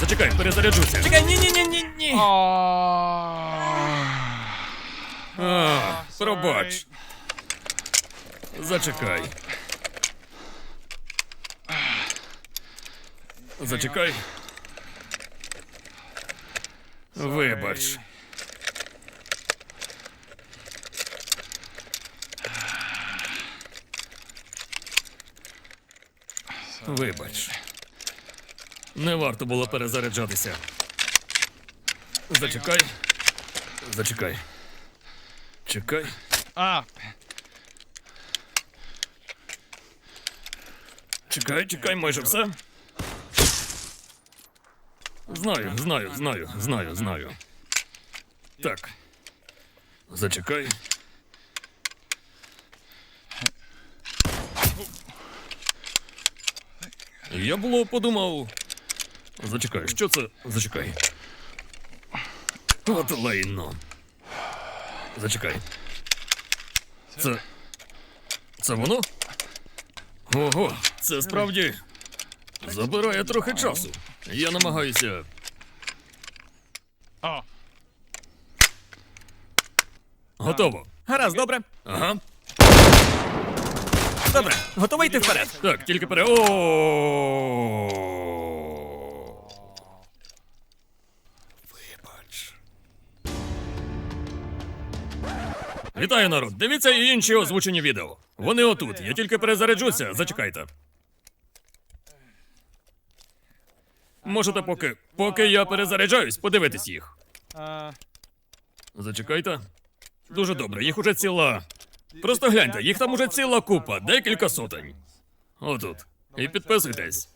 Зачекай, перезаряджуся. Чекай, ні, ні, ні, ні, ні. А, пробач. Зачекай. Зачекай. Вибач. Вибач. Не варто було перезаряджатися. Зачекай. Зачекай. Чекай. А, Чекай, чекай, майже все. Знаю, знаю, знаю, знаю, знаю. Так. Зачекай. Я було подумав. Зачекай, що це? Зачекай. От лайно. Зачекай. Це. Це воно? Ого, це справді забирає трохи часу. Я намагаюся. о, Готово. Гаразд, добре. Ага. Добре, готовий йти вперед. Так, тільки пере. О. Вітаю, народ! Дивіться і інші озвучені відео. Вони отут. Я тільки перезаряджуся. Зачекайте. Можете поки. Поки я перезаряджаюсь, подивитись їх. Зачекайте. Дуже добре, їх уже ціла. Просто гляньте, їх там уже ціла купа, декілька сотень. Отут. І підписуйтесь.